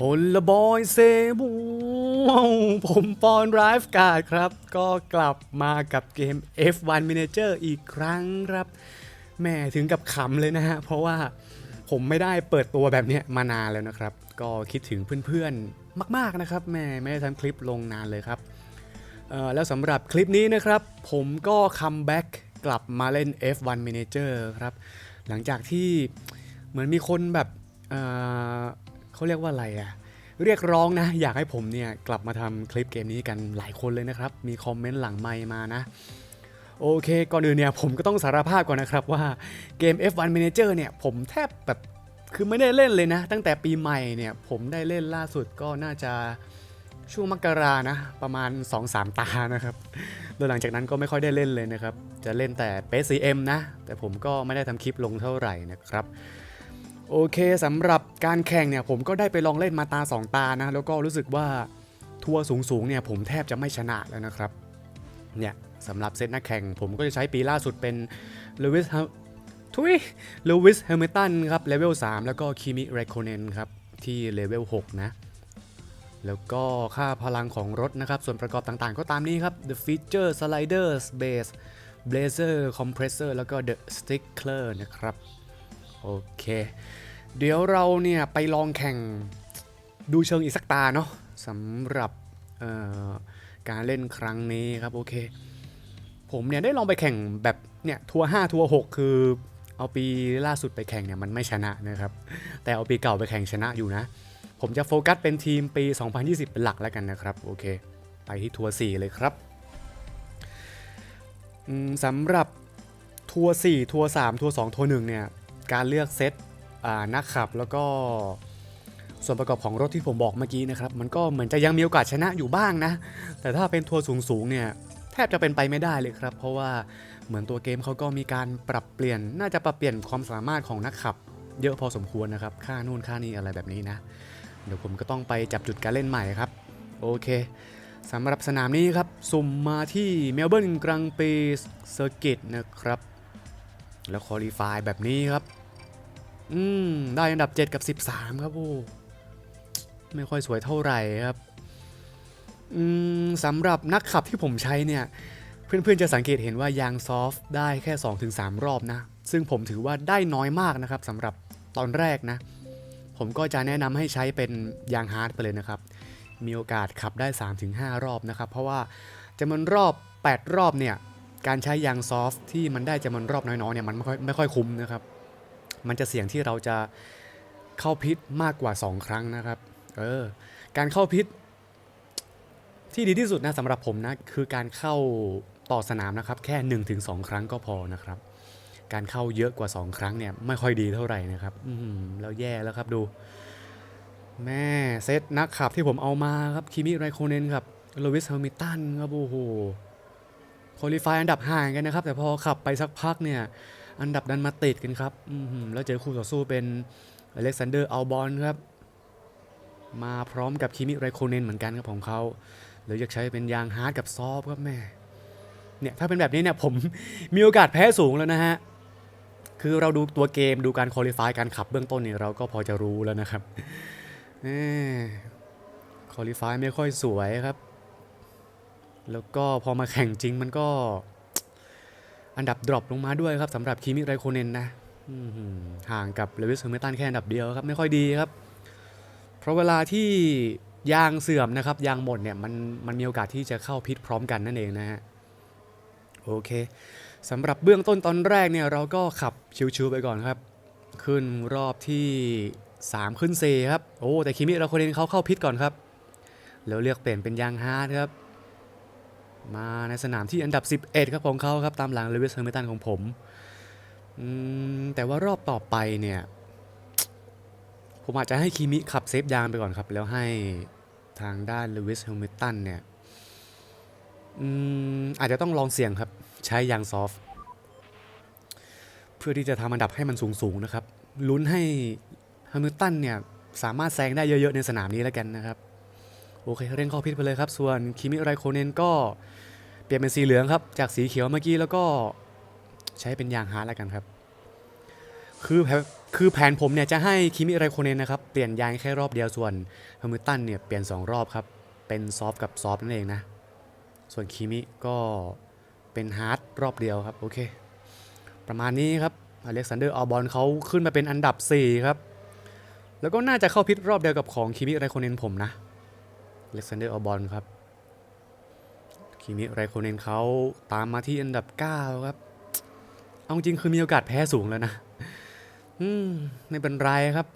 ฮลลบอยเซบูผมปอนไรฟ์การ์ดครับ ก็กลับมากับเกม F1 Manager อีกครั้งครับแม่ถึงกับขำเลยนะฮะ เพราะว่าผมไม่ได้เปิดตัวแบบนี้มานานแล้วนะครับ ก็คิดถึงเพื่อนๆ มาก ๆ นะครับแม่ไม่ได้ทำคลิปลงนานเลยครับ แล้วสำหรับคลิปนี้นะครับ ผมก็คัมแบ็กกลับมาเล่น F1 Manager ครับ หลังจากที่เหมือนมีคนแบบ เขาเรียกว่าอะไรอะเรียกร้องนะ อยากให้ผมเนี่ยกลับมาทำคลิปเกมนี้กันหลายคนเลยนะครับ มีคอมเมนต์หลังไมมานะ โอเค ก่อนอื่นเนี่ยผมก็ต้องสารภาพก่อนนะครับว่าเกม F1 Manager เนี่ยผมแทบแบบคือไม่ได้เล่นเลยนะ ตั้งแต่ปีใหม่เนี่ยผมได้เล่นล่าสุดก็น่าจะช่วงมกรานะ ประมาณ 2-3 ตานะครับแล้วหลังจากนั้นก็ไม่ค่อยได้เล่นเลยนะครับ จะเล่นแต่ p c m นะ แต่ผมก็ไม่ได้ทำคลิปลงเท่าไหร่นะครับ โอเคสำหรับการแข่งเนี่ยผมก็ได้ไปลองเล่นมาตา 2 ตานะ แล้วก็รู้สึกว่าทัวร์สูงๆเนี่ยผมแทบจะไม่ชนะแล้วนะครับ เนี่ยสำหรับเซตนักแข่งผมก็จะใช้ปีล่าสุดเป็นลวิสทุยลวิสแฮมิลตันครับเลเวล 3 แล้วก็คิมิเรโคเนนครับ ที่เลเวล 6 นะ แล้วก็ค่าพลังของรถนะครับ ส่วนประกอบต่างๆ ก็ตามนี้ครับ the feature sliders base blazer compressor แล้วก็ the stickler นะครับ โอเค เดี๋ยวเราเนี่ยไปลองแข่งดูเชิงอีกสักตาเนาะสำหรับการเล่นครั้งนี้ครับโอเค ผมเนี่ยได้ลองไปแข่งแบบเนี่ยทัวร์5ทัวร์6คือเอาปีล่าสุดไปแข่งเนี่ยมันไม่ชนะนะครับ แต่เอาปีเก่าไปแข่งชนะอยู่นะ ผมจะโฟกัสเป็นทีมปี 2020 เป็นหลักแล้วกันนะครับโอเค ไปที่ทัวร์4เลยครับสำหรับทัวร์4ทัวร์3ทัวร์2ทัวร์1เนี่ยการเลือกเซต นักขับแล้วก็ส่วนประกอบของรถที่ผมบอกเมื่อกี้นะครับ มันก็เหมือนจะยังมีโอกาสชนะอยู่บ้างนะ แต่ถ้าเป็นทัวร์สูงๆเนี่ยแทบจะเป็นไปไม่ได้เลยครับ เพราะว่าเหมือนตัวเกมเขาก็มีการปรับเปลี่ยน น่าจะปรับเปลี่ยนความสามารถของนักขับ เยอะพอสมควรนะครับ ค่านู่นค่านี่อะไรแบบนี้นะ เดี๋ยวผมก็ต้องไปจับจุดการเล่นใหม่ครับ โอเคสำหรับสนามนี้ครับ สุ่มมาที่เมลเบิร์นกรังปีเซอร์กิตนะครับ แล้วคอลี่ฟายแบบนี้ครับ อืม ได้อันดับ 7 กับ 13 ครับโอ้ไม่ค่อยสวยเท่าไหร่ครับ อืมสำหรับนักขับที่ผมใช้เนี่ย เพื่อนๆจะสังเกตเห็นว่ายางซอฟต์ได้แค่ 2-3 รอบนะ ซึ่งผมถือว่าได้น้อยมากนะครับสำหรับตอนแรกนะ ผมก็จะแนะนำให้ใช้เป็นยางฮาร์ดไปเลยนะครับ มีโอกาสขับได้ 3-5 รอบนะครับ เพราะว่าจำนวนรอบ 8 รอบเนี่ย การใช้ยางซอฟต์ที่มันได้จำนวนรอบน้อยๆเนี่ยมันไม่ค่อยไม่ค่อยคุ้มนะครับ มันจะเสี่ยงที่เราจะเข้าพิษมากกว่า 2 ครั้งนะครับ เออ การเข้าพิษ ที่ดีที่สุดนะสำหรับผมนะคือการเข้าต่อสนามนะครับ แค่ 1-2 ครั้งก็พอนะครับ การเข้าเยอะกว่า 2 ครั้งเนี่ยไม่ค่อยดีเท่าไหร่นะครับอืมแล้วแย่แล้วครับดู แม่เซตนักขับที่ผมเอามาครับคิมิไรโคเนนครับโลวิสเฮมิตันครับโอ้โหคุริฟายอันดับห่างกันนะครับ แต่พอขับไปสักพักเนี่ย อันดับดันมาติดกันครับอืแล้วเจอคู่ต่อสู้เป็นอเล็กซานเดอร์อัลบอนครับ มาพร้อมกับคิมิไรโคเนนเหมือนกันครับของเขาหรืออยากใช้เป็นยางฮาร์ดกับซอฟครับแม่เนี่ยถ้าเป็นแบบนี้เนี่ยผมมีโอกาสแพ้สูงแล้วนะฮะ คือเราดูตัวเกมดูการคุริฟายการขับเบื้องต้นเนี่ยเราก็พอจะรู้แล้วนะครับคุริฟายไม่ค่อยสวยครับ แล้วก็พอมาแข่งจริงมันก็ อันดับดรอปลงมาด้วยครับสำหรับคิมิไรโคเนนนะห่างกับเลวิสเฮอร์เมตันแค่อันดับเดียวครับไม่ค่อยดีครับ เพราะเวลาที่ยางเสื่อมนะครับ ยางหมดเนี่ยมันมันมีโอกาสที่จะเข้าพิษพร้อมกันนั่นเองนะฮะโอเคสำหรับเบื้องต้นตอนแรกเนี่ยเราก็ขับชิวๆไปก่อนครับ ขึ้นรอบที่ 3 ขึ้นเซครับ โอ้แต่คิมิเราคนเนเขาเข้าพิษก่อนครับ แล้วเลือกเปลี่ยนเป็นยางฮาร์ดครับ มาในสนามที่อันดับ 11 ครับของเขาครับ ตามหลังเลวิสเฮอร์เมตันของผมแต่ว่ารอบต่อไปเนี่ย ผมอาจจะให้คิมิขับเซฟยางไปก่อนครับ แล้วให้ทางด้านเลวิสเฮอร์เมตันเนี่ยอาจจะต้องลองเสี่ยงครับ ใช้ยางซอฟต์เพื่อที่จะทำอันดับให้มันสูงๆนะครับลุ้นให้แฮอร์มิตันเนี่ย สามารถแซงได้เยอะๆในสนามนี้แล้วกันนะครับ โอเค เร่งข้าพิษไปเลยครับ ส่วนคิมิไรโคเนนก็ ลี่ยนเป็นสีเหลืองครับจากสีเขียวเมื่อกี้แล้วก็ใช้เป็นยางฮาร์ดแล้วกันครับ คือคือแผนผมเนี่ยจะให้คิมิไรโคเนนนะครับเปลี่ยนยางแค่รอบเดียวส่วนฮามิลตันเนี่ยเปลี่ยน 2 รอบครับ เป็นซอฟต์กับซอฟต์นั่นเองนะ ส่วนคิมิก็เป็นฮาร์ดรอบเดียวครับโอเค ประมาณนี้ครับอเล็กซานเดอร์อัลบอนเขาขึ้นมาเป็นอันดับ 4 ครับ แล้วก็น่าจะเข้าพิษรอบเดียวกับของคิมิไรโคเนนผมนะอเล็กซานเดอร์อัลบอนครับ คิมิไรโคเนนเขาตามมาที่อันดับ 9 ครับ เอาจริงคือมีโอกาสแพ้สูงแล้วนะ อืม ไม่เป็นไรครับ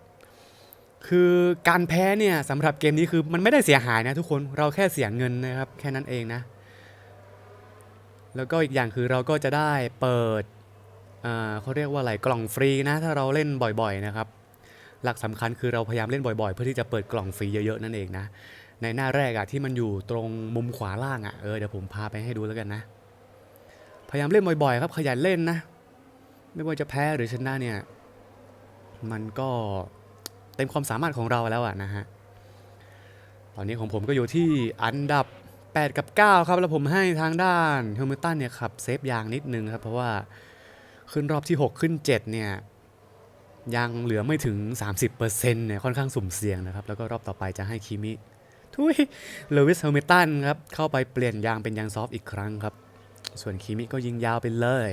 คือการแพ้เนี่ยสำหรับเกมนี้คือมันไม่ได้เสียหายนะทุกคน เราแค่เสียเงินนะครับ แค่นั้นเองนะ แล้วก็อีกอย่างคือเราก็จะได้เปิดเขาเรียกว่าอะไรกล่องฟรีนะ ถ้าเราเล่นบ่อยๆนะครับ หลักสำคัญคือเราพยายามเล่นบ่อยๆ เพื่อที่จะเปิดกล่องฟรีเยอะๆนั่นเองนะ ในหน้าแรกอะที่มันอยู่ตรงมุมขวาล่างอะเออเดี๋ยวผมพาไปให้ดูแล้วกันนะ พยายามเล่นบ่อยๆครับ ขยันเล่นนะ ไม่ว่าจะแพ้หรือชนะเนี่ย มันก็เต็มความสามารถของเราแล้วอะนะฮะ ตอนนี้ของผมก็อยู่ที่อันดับ 8 กับ 9 ครับ แล้วผมให้ทางด้านเฮอร์มิตันเนี่ยขับเซฟยางนิดนึงครับ เพราะว่าขึ้นรอบที่ 6 ขึ้น 7 เนี่ยยังเหลือไม่ถึง 30%เนี่ยค่อนข้างสุ่มเสี่ยงนะครับ แล้วก็รอบต่อไปจะให้คิมิ ทุยเลวิสเฮมิลตันครับ เข้าไปเปลี่ยนยางเป็นยางซอฟต์อีกครั้งครับ ส่วนคิมิก็ยิงยาวไปเลย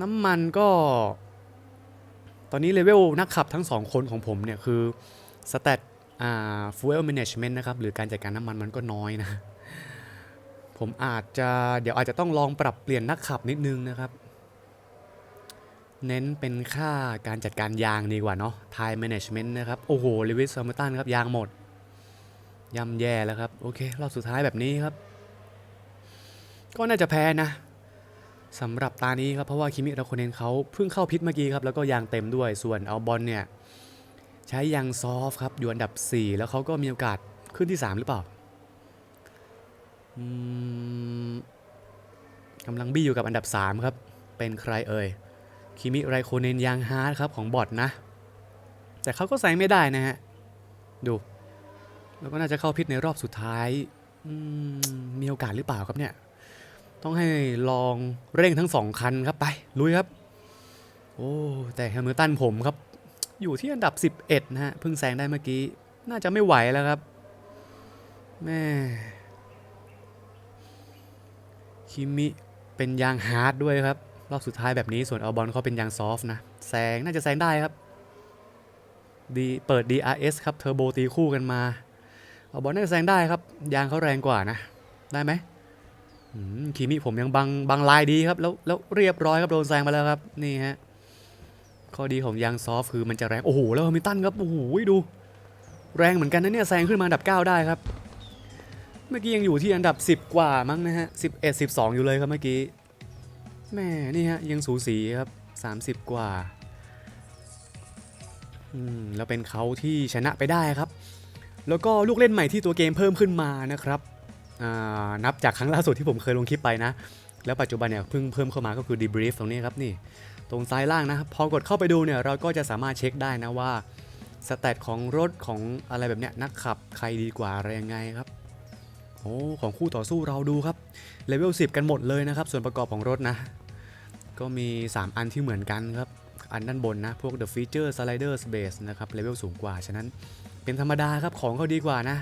น้ำมันก็ ตอนนี้เลเวลนักขับทั้งสองคนของผมเนี่ยคือสเตตอ่า fuel management นะครับ หรือการจัดการน้ำมันมันก็น้อยนะ ผมอาจจะเดี๋ยวอาจจะต้องลองปรับเปลี่ยนนักขับนิดนึงนะครับเน้นเป็นค่าการจัดการยางดีกว่าเนาะ time management นะครับ โอ้โหลิวิสซัมเมตันครับ ยางหมด ย่ำแย่แล้วครับ โอเค รอบสุดท้ายแบบนี้ครับ ก็น่าจะแพ้นะสำหรับตานี้ครับ เพราะว่าคิมิราโคเนนเขาเพิ่งเข้าพิษเมื่อกี้ครับ แล้วก็ยางเต็มด้วยส่วนเอัลบอลเนี่ย ใช้ยางซอฟต์ครับ อยู่อันดับ 4 แล้วเขาก็มีโอกาสขึ้นที่ 3 หรือเปล่ากำลังบี้อยู่กับอันดับ 3 ครับ เป็นใครเอ่ยคิมิไรโคเนนยางฮาร์ดครับของบอทนะ แต่เขาก็แซงไม่ได้นะฮะ ดู แล้วก็น่าจะเข้าพิษในรอบสุดท้ายมีโอกาสหรือเปล่าครับเนี่ย ต้องให้ลองเร่งทั้งสองคันครับไป ลุยครับ โอ้แต่แฮมิลตันผมครับ อยู่ที่อันดับ 11 นะฮะ เพิ่งแซงได้เมื่อกี้ น่าจะไม่ไหวแล้วครับแม่คิมิเป็นยางฮาร์ดด้วยครับ รอบสุดท้ายแบบนี้ส่วนอัลบอลเขาเป็นยางซอฟต์นะแซงน่าจะแซงได้ครับดีเปิด DRS ครับเทอร์โบตีคู่กันมา อัลบอลน่าจะแซงได้ครับ ยางเขาแรงกว่านะ ได้ไหมอืมคีมิผมยังบังบังลายดีครับ แล้วแล้วเรียบร้อยครับโดนแซงไปแล้วครับ นี่ฮะ ข้อดีของยางซอฟคือมันจะแรง โอ้โห แล้วมิตันครับ โอ้โห ดู แรงเหมือนกันนะเนี่ยแซงขึ้นมาอันดับ 9 ได้ครับ เมื่อกี้ยังอยู่ที่อันดับ 10 กว่ามั้งนะฮะ11 12 อยู่เลยครับเมื่อกี้แม่นี่ฮะยังสูสีครับ 30 กว่า อืม แล้วเป็นเขาที่ชนะไปได้ครับ แล้วก็ลูกเล่นใหม่ที่ตัวเกมเพิ่มขึ้นมานะครับนับจากครั้งล่าสุดที่ผมเคยลงคลิปไปนะ แล้วปัจจุบันเนี่ยเพิ่งเพิ่มเข้ามาก็คือ debrief ตรงนี้ครับนี่ ตรงซ้ายล่างนะ พอกดเข้าไปดูเนี่ยเราก็จะสามารถเช็คได้นะว่าสเตตของรถของอะไรแบบเนี้ยนักขับใครดีกว่าอะไรยังไงครับโอ้ของคู่ต่อสู้เราดูครับเลเวล10 กันหมดเลยนะครับ ส่วนประกอบของรถนะ ก็มี 3 อันที่เหมือนกันครับ อันด้านบนนะ พวก the feature slider base นะครับเลเวลสูงกว่า ฉะนั้น เป็นธรรมดาครับของเขาดีกว่านะ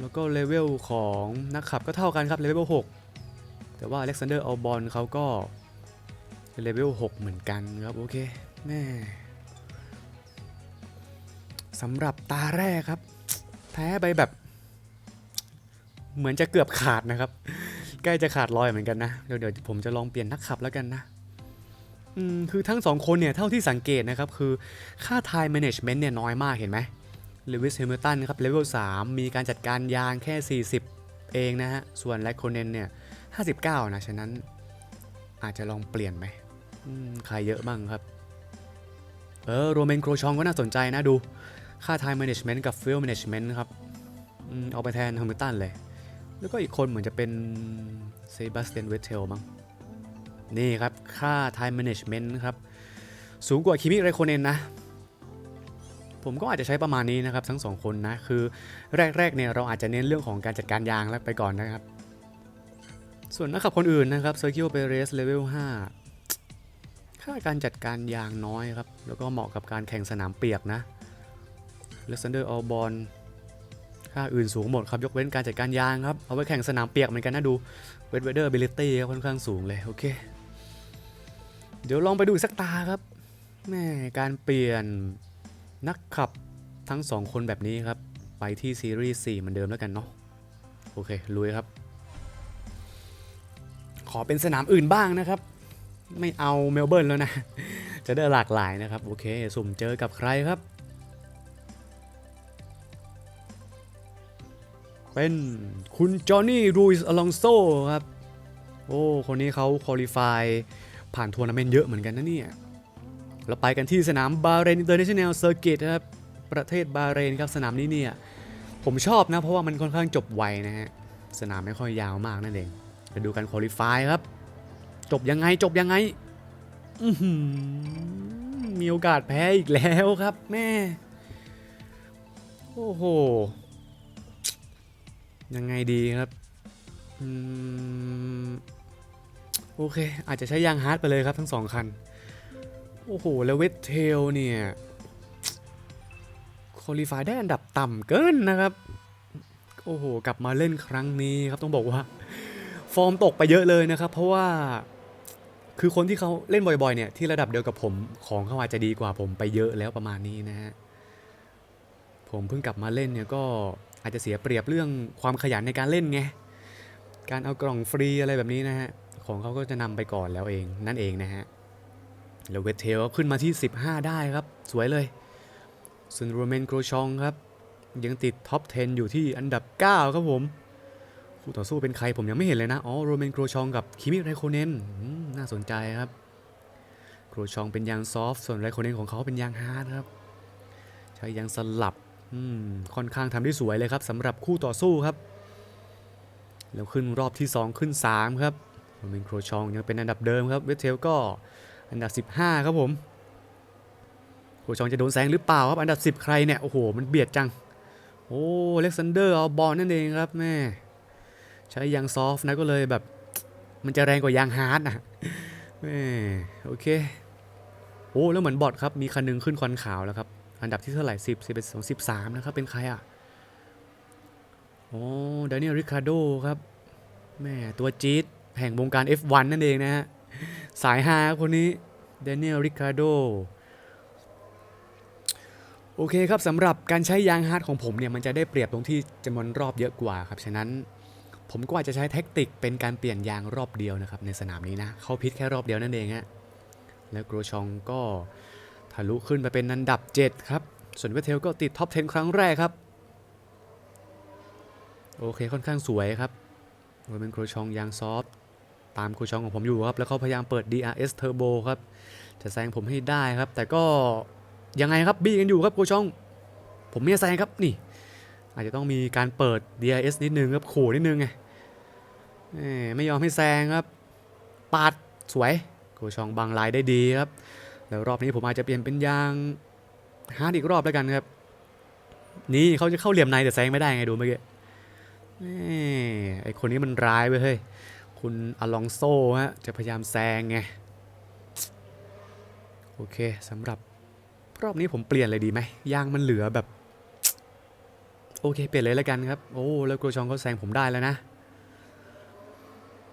แล้วก็เลเวลของนักขับก็เท่ากันครับเลเวล6แต่ว่าอเล็กซานเดอร์อัลบอนเขาก็เลเวล6เหมือนกันครับ โอเคแม่สำหรับตาแรกครับ แพ้ไปแบบ เหมือนจะเกือบขาดนะครับ ใกล้จะขาดลอยเหมือนกันนะ เดี๋ยวเดี๋ยวผมจะลองเปลี่ยนนักขับแล้วกันนะอืมคือทั้งสองคนเนี่ย เท่าที่สังเกตนะครับ คือค่า time management เนี่ยน้อยมากเห็นไหม ลวิส h ฮมิลตันครับเลเวล3มีการจัดการยางแค่ 40 เองนะฮะ ส่วนแลคโคเนนเนี่ย 59 นะ ฉะนั้นอาจจะลองเปลี่ยนไหมใครเยอะบ้างครับ เออโรเมนโครชองก็น่าสนใจนะดู ค่า time management กับ fuel management ครับเอาไปแทนเฮมิลตันเลย แล้วก็อีกคนเหมือนจะเป็นเซบาสเตียนเวเทลมั้งนี่ครับ ค่า time management ครับ สูงกว่าคิมิไรโคเนนนะ ผมก็อาจจะใช้ประมาณนี้นะครับทั้งสองคนนะคือแรกๆเนี่ยเราอาจจะเน้นเรื่องของการจัดการยางแล้วไปก่อนนะครับ ส่วนนักขับคนอื่นนะครับเซอร์คิวเปเรสเลเวล5ค่าการจัดการยางน้อยครับ แล้วก็เหมาะกับการแข่งสนามเปียกนะเลซันเดอร์ออลบอลค่าอื่นสูงหมดครับ ยกเว้นการจัดการยางครับ เอาไว้แข่งสนามเปียกเหมือนกันนะดูเวทเวเดอร์เบลิตี้ค่อนข้างสูงเลย โอเค เดี๋ยวลองไปดูสักตาครับแม่การเปลี่ยน นักขับทั้งสองคนแบบนี้ครับ ไปที่ซีรีส์4เหมือนเดิมแล้วกันเนาะโอเคลุยครับ ขอเป็นสนามอื่นบ้างนะครับ ไม่เอาเมลเบิร์นแล้วนะ จะได้หลากหลายนะครับ โอเค สุ่มเจอกับใครครับ เป็นคุณจอห์นนี่รูอิสอลองโซครับ โอ้ คนนี้เขาคุริฟายผ่านทัวร์นาเมนต์เยอะเหมือนกันนะเนี่ย เราไปกันที่สนามบาเรนอินเตอร์เนชั่นแนลเซอร์กิตครับประเทศบาเรนครับสนามนี้เนี่ยผมชอบนะ เพราะว่ามันค่อนข้างจบไวนะฮะสนามไม่ค่อยยาวมากนั่นเองไปดูกันคุริฟายครับ จบยังไงจบยังไงมีโอกาสแพ้อีกแล้วครับแม่ โอ้โห ยังไงดีครับอโอเค อาจจะใช้ยางฮาร์ดไปเลยครับทั้งสองคัน โอ้โห แล้วเวทเทลเนี่ยคอลี่ฟายได้อันดับต่ำเกินนะครับ โอ้โห กลับมาเล่นครั้งนี้ครับต้องบอกว่า ฟอร์มตกไปเยอะเลยนะครับ เพราะว่าคือคนที่เขาเล่นบ่อยๆเนี่ยที่ระดับเดียวกับผมของเขาอาจจะดีกว่าผมไปเยอะแล้วประมาณนี้นะฮะผมเพิ่งกลับมาเล่นเนี่ยก็อาจจะเสียเปรียบเรื่องความขยันในการเล่นไงการเอากล่องฟรีอะไรแบบนี้นะฮะของเขาก็จะนำไปก่อนแล้วเองนั่นเองนะฮะ แล้วเวทเทลขึ้นมาที่ 15 ได้ครับ สวยเลยส่วนโรเมนโกรชองครับ ยังติดท็อป 10 อยู่ที่อันดับ 9 ครับผมคู่ต่อสู้เป็นใครผมยังไม่เห็นเลยนะ อ๋อ โรเมนโกรชองกับคิมิไรโคเนนน่าสนใจครับ โกรชองเป็นยางซอฟต์ส่วนไรโคเนนของเขาเป็นยางฮาร์ดครับ ใช้ยางสลับค่อนข้างทำได้สวยเลยครับสำหรับคู่ต่อสู้ครับ แล้วขึ้นรอบที่ 2 ขึ้น 3 ครับโรเมนโกรชองยังเป็นอันดับเดิมครับ เวทเทลก็ อันดับ 15 ครับผมโกรชองจะโดนแซงหรือเปล่าครับ อันดับ 10 ใครเนี่ย โอ้โห มันเบียดจัง โอ้เล็กซานเดอร์เอาบอลนั่นเองครับแม่ ใช้ยางซอฟต์นะก็เลยแบบ มันจะแรงกว่ายางฮาร์ดนะแม่โอเค โอ้แล้วเหมือนบอทครับ มีคันหนึงขึ้นควันขาวแล้วครับ อันดับที่เท่าไหร่สิบสิบสองสิบสามนะครับ เป็นใครอะ โอ้ดานิเอลริคาร์โดครับ แม่ตัวจี๊ดแห่งวงการ F1 นั่นเองนะฮะ สายฮาคนนี้เดานิเอลริคาโดโอเคครับสำหรับการใช้ยางฮาร์ดของผมเนี่ยมันจะได้เปรียบตรงที่จำนวนรอบเยอะกว่าครับ ฉะนั้นผมก็อาจจะใช้แท็กติกเป็นการเปลี่ยนยางรอบเดียวนะครับในสนามนี้นะเขาพิษแค่รอบเดียวนั่นเองฮะแล้วโกรชองก็ทะลุขึ้นไปเป็นอันดับ 7 ครับ ส่วนเวทเทลก็ติดท็อป 10 ครั้งแรกครับ โอเคค่อนข้างสวยครับโดยเป็นโกรชองยางซอฟ ตามโกรชองของผมอยู่ครับ แล้วเขาพยายามเปิด DRS Turbo ครับ จะแซงผมให้ได้ครับ แต่ก็ยังไงครับบี้กันอยู่ครับโกรชอง ผมไม่แซงครับนี่ อาจจะต้องมีการเปิด DRS นิดนึงครับขู่นิดนึงไงไม่ยอมให้แซงครับปาดสวยโกชองบางลายได้ดีครับแล้วรอบนี้ผมอาจจะเปลี่ยนเป็นยางฮาร์ดอีกรอบแล้วกันครับ นี่เขาจะเข้าเหลี่ยมในแต่แซงไม่ได้ไงดูเมื่อกี้ไอคนนี้มันร้ายเว้ยเฮ้ย คุณอลองโซฮะ จะพยายามแซงไง โอเคสำหรับรอบนี้ผมเปลี่ยนเลยดีไหมยางมันเหลือแบบ โอเค เปลี่ยนเลยแล้วกันครับ โอ้ แล้วโกชองเขาแซงผมได้แล้วนะ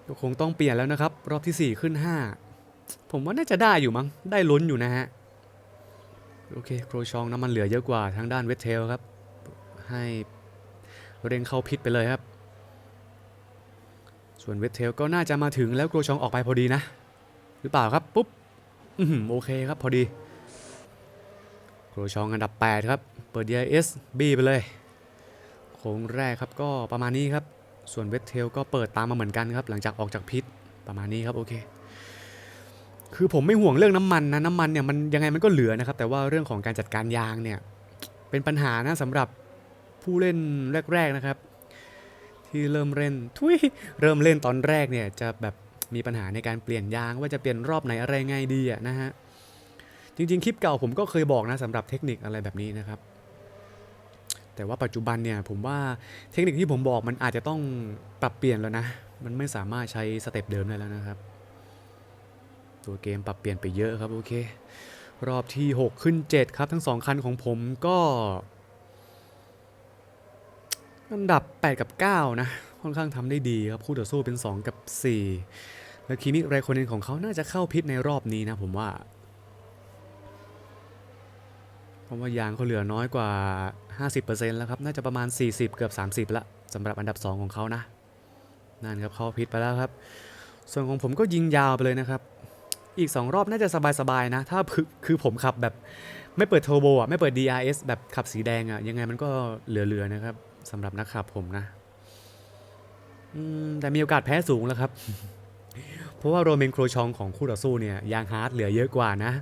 ก็คงต้องเปลี่ยนแล้วนะครับ รอบที่ 4 ขึ้น 5 ผมว่าน่าจะได้อยู่มั้งได้ลุ้นอยู่นะฮะ โอเคโครชองน้ำมันเหลือเยอะกว่าทางด้านเวทเทลครับ ให้เร่งเข้าพิษไปเลยครับ ส่วนเวทเทลก็น่าจะมาถึงแล้วโครชองออกไปพอดีนะ หรือเปล่าครับ ปุ๊บอือหือโอเคครับพอดีโครชองอันดับ 8 ครับ เปิด DIS B ไปเลย โค้งแรกครับก็ประมาณนี้ครับ ส่วนเวทเทลก็เปิดตามมาเหมือนกันครับ หลังจากออกจากพิษประมาณนี้ครับโอเค คือผมไม่ห่วงเรื่องน้ำมันนะน้ำมันเนี่ยมันยังไงมันก็เหลือนะครับ แต่ว่าเรื่องของการจัดการยางเนี่ยเป็นปัญหานะสำหรับผู้เล่นแรก ๆนะครับ ที่เริ่มเล่นทุยเริ่มเล่นตอนแรกเนี่ยจะแบบมีปัญหาในการเปลี่ยนยางว่าจะเปลี่ยนรอบไหนอะไรไงดีอะนะฮะจริงๆคลิปเก่าผมก็เคยบอกนะสำหรับเทคนิคอะไรแบบนี้นะครับ แต่ว่าปัจจุบันเนี่ยผมว่าเทคนิคที่ผมบอกมันอาจจะต้องปรับเปลี่ยนแล้วนะ มันไม่สามารถใช้สเต็ปเดิมได้แล้วนะครับ ตัวเกมปรับเปลี่ยนไปเยอะครับโอเค รอบที่ 6 ขึ้น 7 ครับทั้ง 2 คันของผมก็ อันดับ 8 กับ 9 นะ ค่อนข้างทำได้ดีครับ คู่ต่อสู้เป็น 2 กับ 4 แล้วคีมิไรโคเนนของเขาน่าจะเข้าพิษในรอบนี้นะผมว่าเพราะว่ายางเขาเหลือน้อยกว่า 50%แล้วครับ น่าจะประมาณ 40 เกือบ 30 ละสำหรับอันดับ 2 ของเขานะ นั่นครับเข้าพิษไปแล้วครับ ส่วนของผมก็ยิงยาวไปเลยนะครับอีก 2 รอบน่าจะสบายๆนะ ถ้าคือคือผมขับแบบไม่เปิดเทอร์โบอะ ไม่เปิด DRS แบบขับสีแดงอะ ยังไงมันก็เหลือ ๆ นะครับ สำหรับนักขับผมนะแต่มีโอกาสแพ้สูงแล้วครับ เพราะว่าโรเมนโครชองของคู่ต่อสู้เนี่ยยางฮาร์ดเหลือเยอะกว่านะ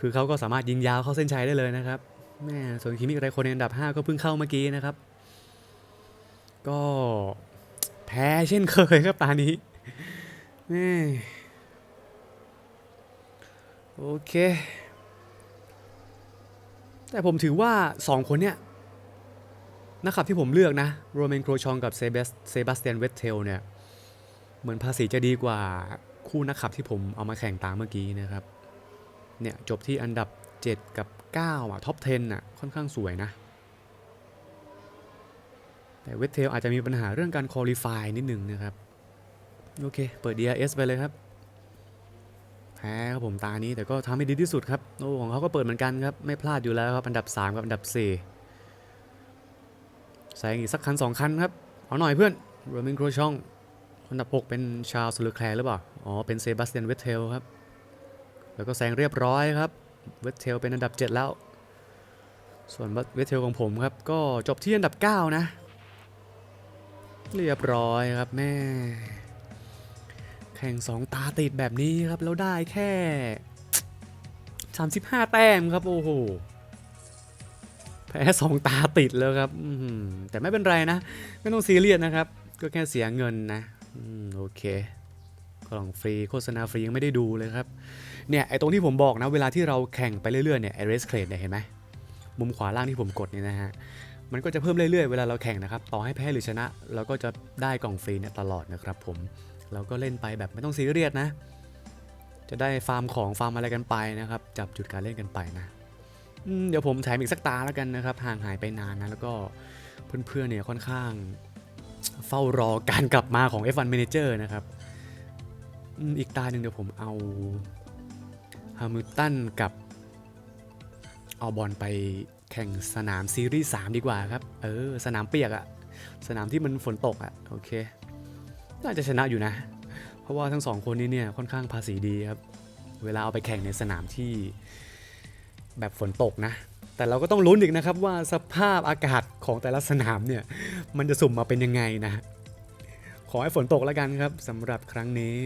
คือเขาก็สามารถยิงยาวเข้าเส้นชัยได้เลยนะครับแม่ส่วนคิมิไรโคเนนอันดับ 5 ก็เพิ่งเข้าเมื่อกี้นะครับ ก็แพ้เช่นเคยครับตานี้แม่โอเค แต่ผมถือว่า 2 คนเนี่ย นักขับที่ผมเลือกนะโรเมนโครชองกับเซบสเซบาสเตียนเวตเทลเนี่ยเหมือนภาษีจะดีกว่าคู่นักขับที่ผมเอามาแข่งตามเมื่อกี้นะครับเนี่ยจบที่อันดับ 7 กับ 9 อะท็อป 10 อะ ค่อนข้างสวยนะ แต่เวทเทลอาจจะมีปัญหาเรื่องการคอลี่ฟายนิดหนึ่งนะครับ โอเค เปิด DRS ไปเลยครับ แพ้ครับผมตานี้แต่ก็ทำให้ดีที่สุดครับ โอ้ของเขาก็เปิดเหมือนกันครับ ไม่พลาดอยู่แล้วครับ อันดับ 3 กับอันดับ 4 แซงอีกสักคัน2คันครับ เอาหน่อยเพื่อนโรเมนโครชองอันดับ6เป็นชาลส์เลอแคลร์หรือเปล่า อ๋อ เป็นเซบาสเตียนเวทเทลครับ แล้วก็แซงเรียบร้อยครับเวทเทลเป็นอันดับ 7 แล้ว ส่วนเวทเทลของผมครับ ก็จบที่อันดับ 9 นะ เรียบร้อยครับแม่ แข่ง 2 ตาติดแบบนี้ครับ แล้วได้แค่ 35 แต้มครับ โอ้โห แพ้2ตาติดแล้วครับแต่ไม่เป็นไรนะ ไม่ต้องซีเรียสนะครับ ก็แค่เสียเงินนะอโอเคกล่องฟรีโฆษณาฟรียังไม่ได้ดูเลยครับ เนี่ยไอตรงที่ผมบอกนะ เวลาที่เราแข่งไปเรื่อยๆเนี่ยไอ้ race crate เนี่ยเห็นไหมมุมขวาล่างที่ผมกดเนี่ยนะฮะมันก็จะเพิ่มเรื่อยๆ เวลาเราแข่งนะครับ ต่อให้แพ้หรือชนะ เราก็จะได้กล่องฟรีเนี่ยตลอดนะครับผมเราก็เล่นไปแบบไม่ต้องซีเรียสนะ จะได้ฟาร์มของฟาร์มอะไรกันไปนะครับ จับจุดการเล่นกันไปนะ เดี๋ยวผมแถมอีกสักตาแล้วกันนะครับ ห่างหายไปนานนะ แล้วก็เพื่อนๆเนี่ยค่อนข้างเฝ้ารอการกลับมาของ F1 Manager นะครับ อีกตาหนึ่งเดี๋ยวผมเอาฮามิลตันกับเอาบอลไปแข่งสนามซีรีส์3ดีกว่าครับ เออ สนามเปียกอะสนามที่มันฝนตกอะโอเค น่าจะชนะอยู่นะ เพราะว่าทั้งสองคนนี้เนี่ยค่อนข้างภาษีดีครับ เวลาเอาไปแข่งในสนามที่ แบบฝนตกนะ แต่เราก็ต้องลุ้นอีกนะครับว่าสภาพอากาศของแต่ละสนามเนี่ยมันจะสุ่มมาเป็นยังไงนะ ขอให้ฝนตกแล้วกันครับสำหรับครั้งนี้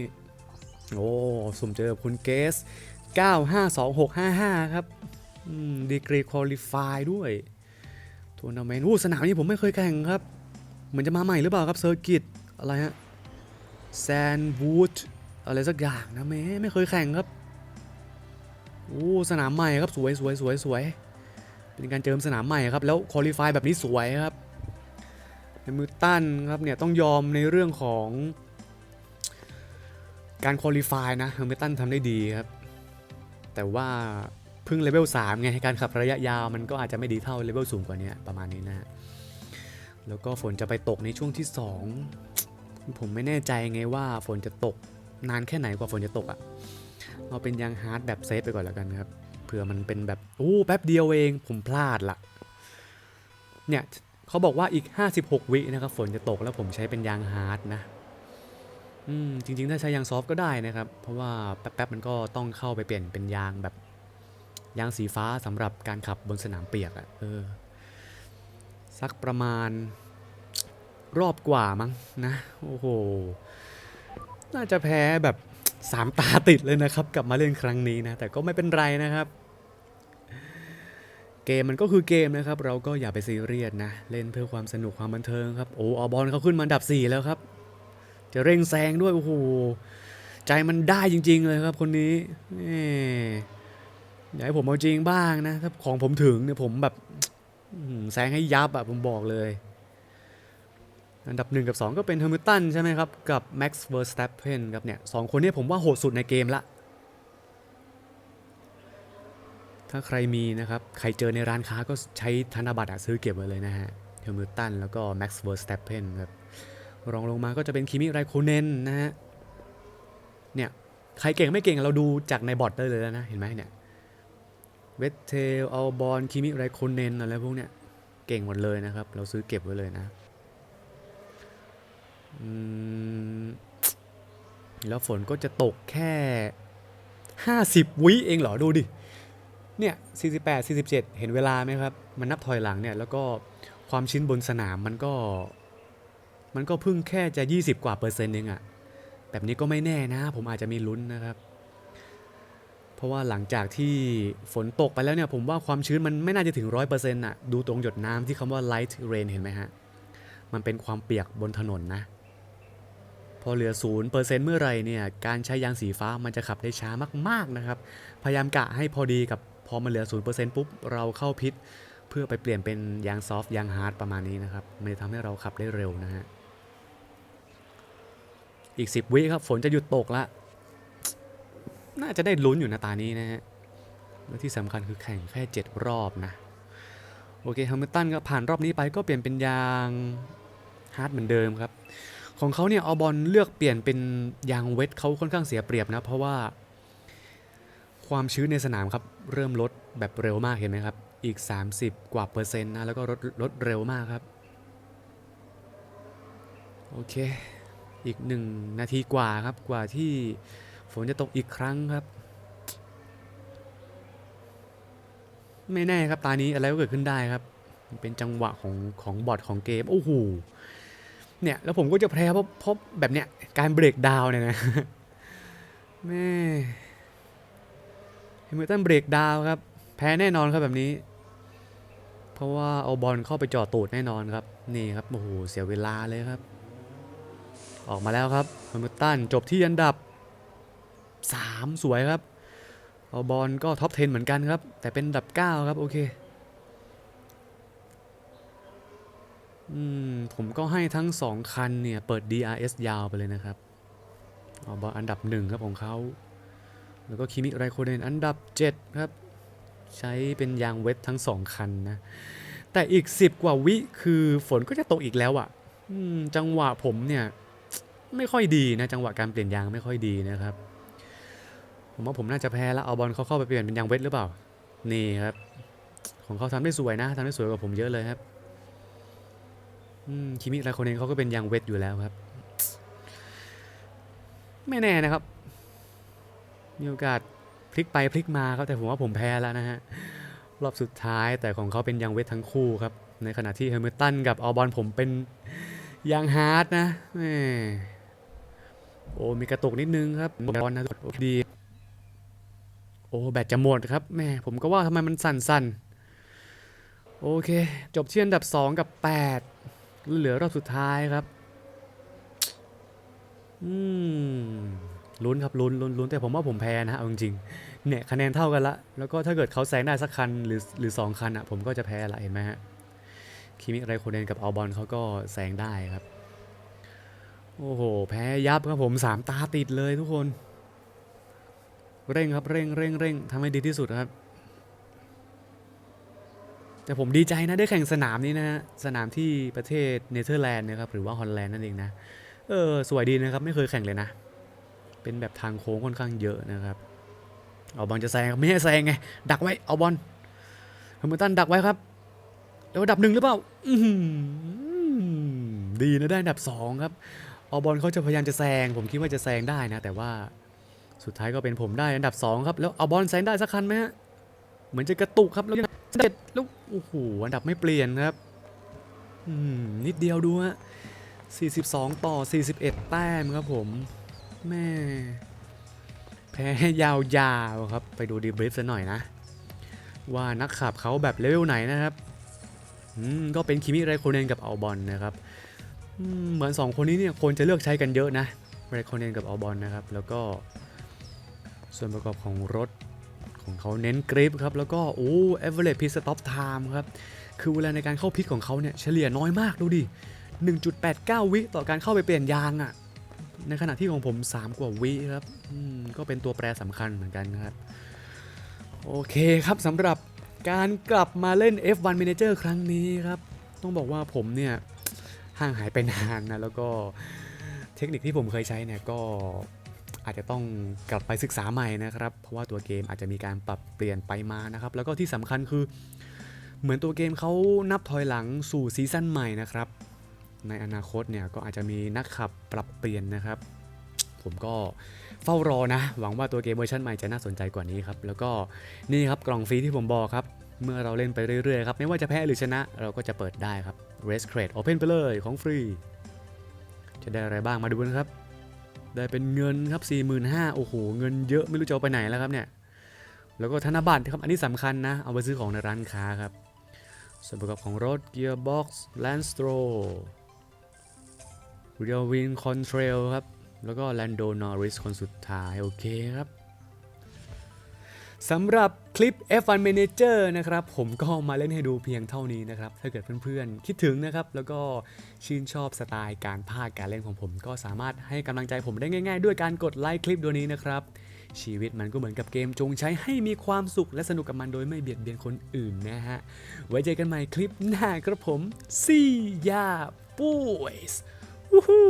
โอ้สุ่มเจอคุณเกส 952655 ครับดีกรีคุริฟายด้วยทัวร์นาเมนต์อู้สนามนี้ผมไม่เคยแข่งครับ เหมือนจะมาใหม่หรือเปล่าครับเซอร์กิตอะไรฮะแซนวูดอะไรสักอย่างนะแม่ไม่เคยแข่งครับ โอ้สนามใหม่ครับสวยสวยสวยสวยเป็นการเจิมสนามใหม่ครับแล้วคุริฟายแบบนี้สวยครับในมือตันครับเนี่ยต้องยอมในเรื่องของการคุริฟายนะเฮอร์เมตันทำได้ดีครับ แต่ว่าเพิ่งเลเวล3ไงการขับระยะยาวมันก็อาจจะไม่ดีเท่าเลเวลสูงกว่านี้ประมาณนี้นะ แล้วก็ฝนจะไปตกในช่วงที่ 2 ผมไม่แน่ใจไงว่าฝนจะตกนานแค่ไหนกว่าฝนจะตกอะ่ะ เอาเป็นยางฮาร์ดแบบเซฟไปก่อนแล้วกันครับเผื่อมันเป็นแบบโอ้แป๊บเดียวเองผมพลาดละเนี่ยเขาบอกว่าอีก 56 วินะครับฝนจะตกแล้วผมใช้เป็นยางฮาร์ดนะอืมจริงๆ ถ้าใช้ยางซอฟก็ได้นะครับ เพราะว่าแป๊บๆมันก็ต้องเข้าไปเปลี่ยนเป็นยางแบบยางสีฟ้าสำหรับการขับบนสนามเปียกอะ่ะเออสักประมาณรอบกว่ามั้งนะ โอ้โห น่าจะแพ้แบบ สามตาติดเลยนะครับกลับมาเล่นครั้งนี้นะ แต่ก็ไม่เป็นไรนะครับ เกมมันก็คือเกมนะครับ เราก็อย่าไปซีเรียสนะ เล่นเพื่อความสนุกความบันเทิงครับโอ้อบอลเขาขึ้นมาอันดับ 4 แล้วครับ จะเร่งแซงด้วยโอ้โหใจมันได้จริง ๆ เลยครับคนนี้แหม่อยากให้ผมเอาจริงบ้างนะ ถ้าของผมถึงเนี่ยผมแบบแซงให้ยับอะผมบอกเลย อันดับ 1 กับ 2 ก็เป็นเฮอร์มิตันใช่ไหมครับ กับ Max Verstappen ครับเนี่ยสองคนนี้ผมว่าโหดสุดในเกมละ ถ้าใครมีนะครับ ใครเจอในร้านค้าก็ใช้ธนบัตรอะซื้อเก็บไว้เลยนะฮะเฮอร์มิตันแล้วก็แม็กซ์เวอร์สเตปเพนครับรองลงมาก็จะเป็นคิมิไรโคเนนนะฮะเนี่ยใครเก่งไม่เก่งเราดูจากในบอร์ดได้เลยแล้วนะ เห็นไหมเนี่ยเวทเทลอัลบอลคิมิไรโคเนนอะไรพวกเนี้ยเก่งหมดเลยนะครับ เราซื้อเก็บไว้เลยนะ แล้วฝนก็จะตกแค่ 50 วิเองเหรอ ดูดิ เนี่ย 48 47 เห็นเวลาไหมครับ มันนับถอยหลังเนี่ย แล้วก็ความชื้นบนสนามมันก็ มันก็เพิ่งแค่จะ 20 กว่าเปอร์เซ็นต์เองอะแบบนี้ก็ไม่แน่นะ ผมอาจจะมีลุ้นนะครับ เพราะว่าหลังจากที่ฝนตกไปแล้วเนี่ย ผมว่าความชื้นมันไม่น่าจะถึง 100%อะดูตรงหยดน้ำที่คำว่า light rain เห็นไหมฮะ มันเป็นความเปียกบนถนนนะ พอเหลือ0%เมื่อไรเนี่ยการใช้ยางสีฟ้ามันจะขับได้ช้ามากๆนะครับ พยายามกะให้พอดีกับพอมันเหลือ 0%ปุ๊บเราเข้าพิษ เพื่อไปเปลี่ยนเป็นยางซอฟต์ยางฮาร์ดประมาณนี้นะครับมันจะทำให้เราขับได้เร็วนะฮะอีก 10 วิครับฝนจะหยุดตกละ น่าจะได้ลุ้นอยู่นะตานี้นะฮะและที่สำคัญคือแข่งแค่ 7 รอบนะ โอเคฮัมเมลตันก็ผ่านรอบนี้ไปก็เปลี่ยนเป็นยางฮาร์ดเหมือนเดิมครับ ของเขาเนี่ยเอาบอลเลือกเปลี่ยนเป็นยางเวทเขาค่อนข้างเสียเปรียบนะ เพราะว่าความชื้นในสนามครับ เริ่มลดแบบเร็วมากเห็นไหมครับ อีก 30 กว่าเปอร์เซ็นต์นะ แล้วก็ลดลดเร็วมากครับ โอเค อีกหนึ่งนาทีกว่าครับกว่าที่ฝนจะตกอีกครั้งครับ ไม่แน่ครับตานี้อะไรก็เกิดขึ้นได้ครับ เป็นจังหวะของของบอทของเกม โอ้โห เนี่ยแล้วผมก็จะแพ้เพราะพราะแบบเนี้ยการเบรกดาวเนี่ยนะแม่เฮมิลตันเบรกดาวครับ แพ้แน่นอนครับแบบนี้ เพราะว่าเอาบอลเข้าไปจ่อตูดแน่นอนครับ นี่ครับโอ้โหเสียเวลาเลยครับ ออกมาแล้วครับแฮมิลตันจบที่อันดับ 3 สวยครับเอาบอลก็ท็อป 10 เหมือนกันครับ แต่เป็นอันดับ 9 ครับ โอเค อืม ผมก็ให้ทั้ง2คันเนี่ย เปิด DRS ยาวไปเลยนะครับเอาบอลอันดับ1ครับของเขา แล้วก็คิมิไรโคเดนอันดับ 7 ครับ ใช้เป็นยางเวททั้ง2คันนะ แต่อีก 10 กว่าวิคือฝนก็จะตกอีกแล้วอะ่ะจังหวะผมเนี่ย ไม่ค่อยดีนะ จังหวะการเปลี่ยนยางไม่ค่อยดีนะครับ ผมว่าผมน่าจะแพ้แล้วเอาบอลเขาเข้าไปเปลี่ยนเป็นยางเวทหรือเปล่า นี่ครับ ของเขาทำได้สวยนะทำได้สวยกว่าผมเยอะเลยครับ อืมคิมิไรโคเนนเขาก็เป็นยางเวทอยู่แล้วครับ ไม่แน่นะครับ มีโอกาสพลิกไปพลิกมาครับแต่ผมว่าผมแพ้แล้วนะฮะ รอบสุดท้ายแต่ของเขาเป็นยางเวททั้งคู่ครับ ในขณะที่เฮมิลตันกับอัลบอนผมเป็นยางฮาร์ดนะโอ้มีกระตุกนิดนึงครับบอลนะดี โอ้แบตจะหมดครับแม่ผมก็ว่าทำไมมันสั่นๆ โอเค จบที่อันดับ 2 กับ 8 เหลือรอบสุดท้ายครับ อืมลุ้นครับลุ้นลุ้นลุ้นแต่ผมว่าผมแพ้นะฮะเอาจริงๆเนี่ยคะแนนเท่ากันละ แล้วก็ถ้าเกิดเขาแซงได้สักคันหรือหรือสองคันอะผมก็จะแพ้ละเห็นไหมฮะคิมิไรโคเดนกับอัลบอลเขาก็แซงได้ครับ โอ้โห แพ้ยับครับผมสามตาติดเลยทุกคน เร่งครับเร่งเร่งเร่งทำให้ดีที่สุดครับ แต่ผมดีใจนะได้แข่งสนามนี้นะฮะสนามที่ประเทศเนเธอร์แลนด์นะครับหรือว่าฮอลแลนด์นั่นเองนะเออสวยดีนะครับไม่เคยแข่งเลยนะ เป็นแบบทางโค้งค่อนข้างเยอะนะครับเอาบอลจะแซงไม่ให้แซงไงดักไว้เอาบอลแฮมิลตันดักไว้ครับแล้วอันดับหนึ่งหรือเปล่าอื้อหือดีนะได้อันดับสองครับเอาบอลเขาจะพยายามจะแซง ผมคิดว่าจะแซงได้นะ แต่ว่าสุดท้ายก็เป็นผมได้อันดับสองครับ แล้วเอาบอลแซงได้สักคันไหมฮะเหมือนจะกระตุกครับแล้วเจ็ดแล้ว โอ้โห อันดับไม่เปลี่ยนครับ อืม นิดเดียวดูฮะ42 ต่อ 41 แต้มครับผม แม่ แพ้ยาวๆครับ ไปดูดีบริฟซะหน่อยนะ ว่านักขับเขาแบบเลเวลไหนนะครับ อืม ก็เป็นคิมิไรโคเนนกับอัลบอลนะครับอืมเหมือน 2 คนนี้เนี่ยควรจะเลือกใช้กันเยอะนะไรโคเนนกับอัลบอลนะครับ แล้วก็ส่วนประกอบของรถ ของเขาเน้นกริปครับ แล้วก็โอ้ average pit stop time ครับ คือเวลาในการเข้าพิทของเขาเนี่ยเฉลี่ยน้อยมากดูดิ 1.89 วิต่อการเข้าไปเปลี่ยนยางอะ่ะ ในขณะที่ของผม 3 กว่าวิครับก็เป็นตัวแปรสำคัญเหมือนกันครับ โอเคครับสำหรับการกลับมาเล่น F1 Manager ครั้งนี้ครับ ต้องบอกว่าผมเนี่ยห่างหายไปนานนะแล้วก็เทคนิคที่ผมเคยใช้เนี่ยก็ อาจจะต้องกลับไปศึกษาใหม่นะครับ เพราะว่าตัวเกมอาจจะมีการปรับเปลี่ยนไปมานะครับ แล้วก็ที่สำคัญคือ เหมือนตัวเกมเขานับถอยหลังสู่ซีซั่นใหม่นะครับ ในอนาคตเนี่ยก็อาจจะมีนักขับปรับเปลี่ยนนะครับ ผมก็เฝ้ารอนะ หวังว่าตัวเกมเวอร์ชันใหม่จะน่าสนใจกว่านี้ครับ แล้วก็นี่ครับกล่องฟรีที่ผมบอกครับเมื่อเราเล่นไปเรื่อยๆครับไม่ว่าจะแพ้หรือชนะเราก็จะเปิดได้ครับ Race Crate Open ไปเลยของฟรี จะได้อะไรบ้างมาดูกันครับ ได้เป็นเงินครับ 45,000โอ้โห เงินเยอะไม่รู้จะเอาไปไหนแล้วครับเนี่ย แล้วก็ธนบัตรครับ อันนี้สำคัญนะ เอาไปซื้อของในร้านค้าครับ ส่วนประกอบของรถเกียร์บ็อกซ์แลนสโตรเรียลวินคอนเทรลครับ แล้วก็แลนโดนอริสคนสุดท้าย โอเคครับ สำหรับคลิป F1 Manager นะครับ ผมก็มาเล่นให้ดูเพียงเท่านี้นะครับ ถ้าเกิดเพื่อนๆ คิดถึงนะครับ แล้วก็ชื่นชอบสไตล์การพากการเล่นของผม ก็สามารถให้กำลังใจผมได้ง่าย ๆ ด้วยการกดไลค์คลิปตัวนี้นะครับ ชีวิตมันก็เหมือนกับเกมจงใช้ให้มีความสุขและสนุกกับมันโดยไม่เบียดเบียนคนอื่นนะฮะ ไว้เจอกันใหม่คลิปหน้าครับผม See ya boys วู้ฮู้